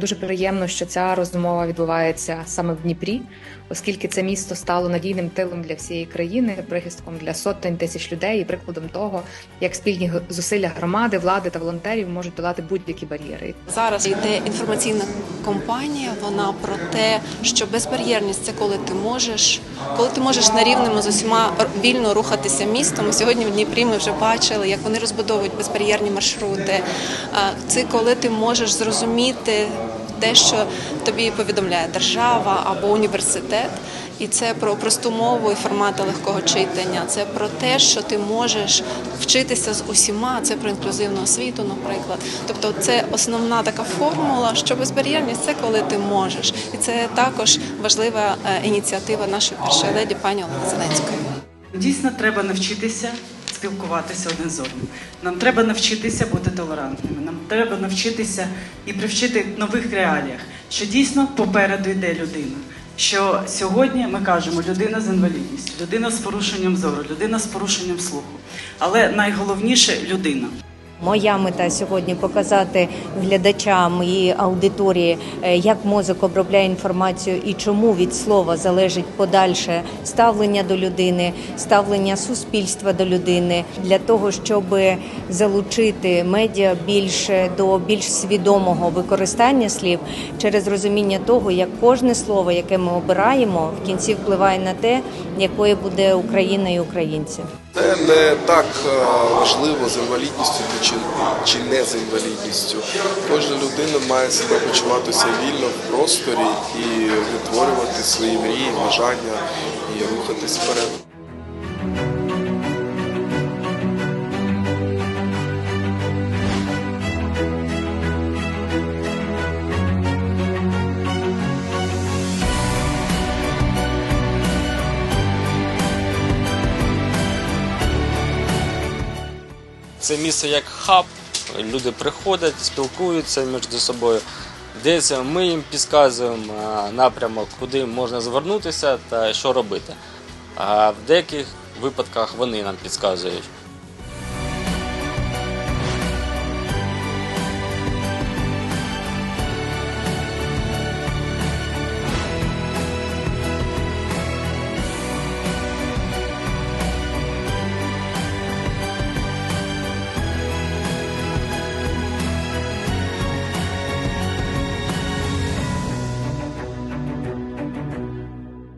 Дуже приємно, що ця розмова відбувається саме в Дніпрі, оскільки це місто стало надійним тилом для всієї країни, прихистком для сотень тисяч людей і прикладом того, як спільні зусилля громади, влади та волонтерів можуть долати будь-які бар'єри. Зараз йде інформаційна кампанія. Вона про те, що безбар'єрність це коли ти можеш, коли ти можеш на рівному з усіма вільно рухатися містом. Сьогодні в Дніпрі ми вже бачили, як вони розбудовують безбар'єрні маршрути. Це коли ти можеш зрозуміти те, що тобі повідомляє держава або університет. І це про просту мову і формати легкого читання. Це про те, що ти можеш вчитися з усіма. Це про інклюзивну освіту, наприклад. Тобто, це основна така формула, що безбар'єрність це коли ти можеш, і це також важлива е, ініціатива нашої першої леді пані Олени Зеленської. Дійсно, треба навчитися спілкуватися один з одним. Нам треба навчитися бути толерантними. Нам треба навчитися і привчити нових реаліях, що дійсно попереду йде людина. Що сьогодні ми кажемо людина з інвалідністю, людина з порушенням зору, людина з порушенням слуху. Але найголовніше людина. Моя мета сьогодні показати глядачам і аудиторії, е, як мозок обробляє інформацію і чому від слова залежить подальше ставлення до людини, ставлення суспільства до людини для того, щоб залучити медіа більше до більш свідомого використання слів через розуміння того, як кожне слово, яке ми обираємо, в кінці впливає на те, якою буде Україна і українці. Це не так е, важливо з інвалідністю чи, чи не з інвалідністю. Кожна людина має себе почуватися вільно в просторі і витворювати свої мрії, бажання і рухатись вперед. Це місце як хаб. Люди приходять, спілкуються між собою. Десь ми їм підказуємо напрямок, куди можна звернутися та що робити. А в деяких випадках вони нам підказують.